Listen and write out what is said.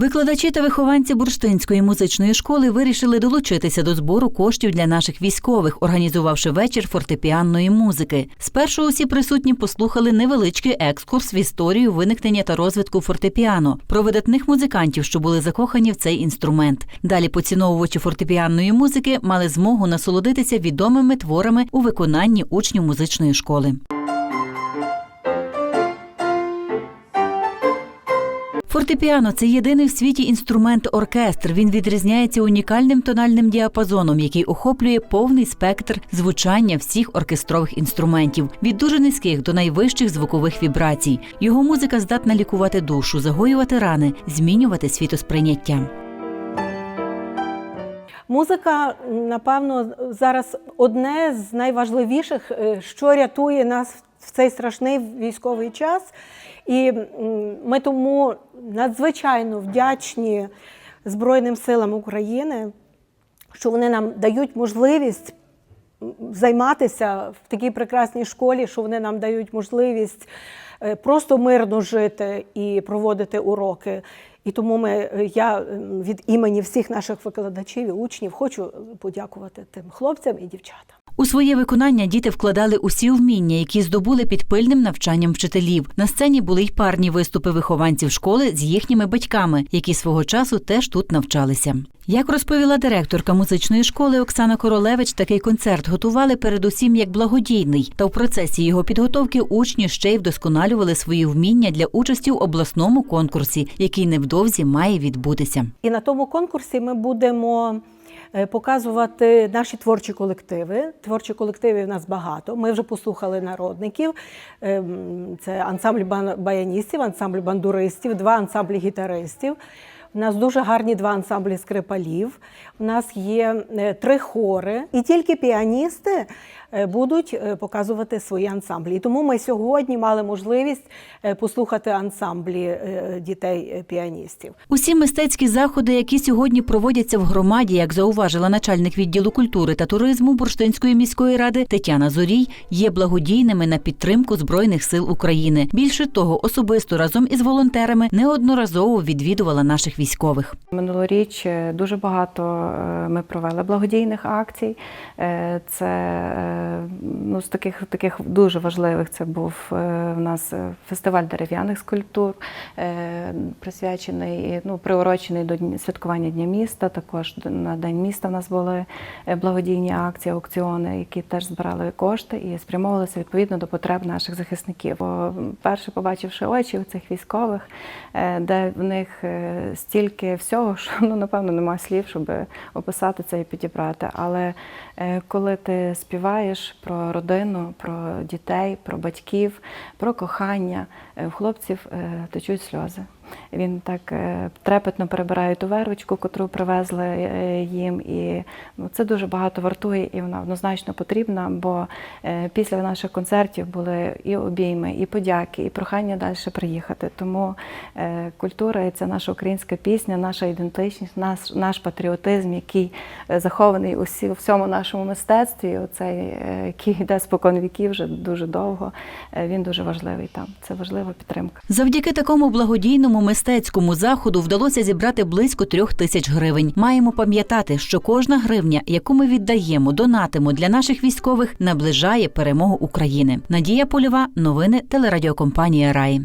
Викладачі та вихованці бурштинської музичної школи вирішили долучитися до збору коштів для наших військових, організувавши вечір фортепіанної музики. Спершу усі присутні послухали невеличкий екскурс в історію виникнення та розвитку фортепіано про видатних музикантів, що були закохані в цей інструмент. Далі поціновувачі фортепіанної музики мали змогу насолодитися відомими творами у виконанні учнів музичної школи. Фортепіано це єдиний в світі інструмент оркестр. Він відрізняється унікальним тональним діапазоном, який охоплює повний спектр звучання всіх оркестрових інструментів від дуже низьких до найвищих звукових вібрацій. Його музика здатна лікувати душу, загоювати рани, змінювати світосприйняття. Музика, напевно, зараз одне з найважливіших, е, що рятує нас в цей страшний військовий час. І ми тому надзвичайно вдячні Збройним силам України, що вони нам дають можливість займатися в такій прекрасній школі, що вони нам дають можливість е, просто мирно жити і проводити уроки. І тому ми, е, я від імені всіх наших викладачів і учнів хочу подякувати тим хлопцям і дівчатам. У своє виконання діти вкладали усі вміння, які здобули під пильним навчанням вчителів. На сцені були й парні виступи вихованців школи з їхніми батьками, які свого часу теж тут навчалися. Як розповіла директорка музичної школи Оксана Королевич, такий концерт готували передусім як благодійний, та в процесі його підготовки учні ще й вдосконалювали свої вміння для участі в обласному конкурсі, який невдовзі має відбутися. І на тому конкурсі ми будемо показувати наші творчі колективи. Творчі колективи в нас багато. Ми вже послухали народників. Ем, Це ансамбль баяністів, ансамбль бандуристів, два ансамблі гітаристів. У нас дуже гарні два ансамблі скрипалів. У нас є е, три хори, і тільки піаністи е, будуть е, показувати свої ансамблі. І тому ми сьогодні мали можливість послухати ансамблі дітей-піаністів. Усі мистецькі заходи, які сьогодні проводяться в громаді, як зауважила начальник відділу культури та туризму Бурштинської міської ради Тетяна Зорій, є благодійними на підтримку збройних сил України. Більше того, особисто разом із волонтерами неодноразово відвідувала наших військових. Минулоріч е, дуже багато е, ми провели благодійних акцій. Е, Це ну, з таких, таких дуже важливих це був в нас фестиваль дерев'яних скульптур, присвячений, ну, приурочений до святкування Дня міста. Також на День міста в нас були благодійні акції, аукціони, які теж збирали кошти і спрямовувалися відповідно до потреб наших захисників. Перше побачивши очі у цих військових, де в них стільки всього, що ну напевно немає слів, щоб описати це і підібрати. Але е, коли ти співаєш про родину, про дітей, про батьків, про кохання, е, в хлопців е, течуть сльози. Він так е, трепетно перебирає ту вервочку, котру привезли е, їм, і ну, це дуже багато вартує, і вона однозначно потрібна, бо е, після наших концертів були і обійми, і подяки, і прохання далі приїхати. Тому культура і це наша українська пісня, наша ідентичність, наш, наш патріотизм, який захований у всьому нашому мистецтві, оцей, який йде спокон віків вже дуже довго. Він дуже важливий там. Це важлива підтримка. Завдяки такому благодійному мистецькому заходу вдалося зібрати близько трьох тисяч гривень. Маємо пам'ятати, що кожна гривня, яку ми віддаємо, донатимо для наших військових, наближає перемогу України. Надія Польова, новини телерадіокомпанія Рай.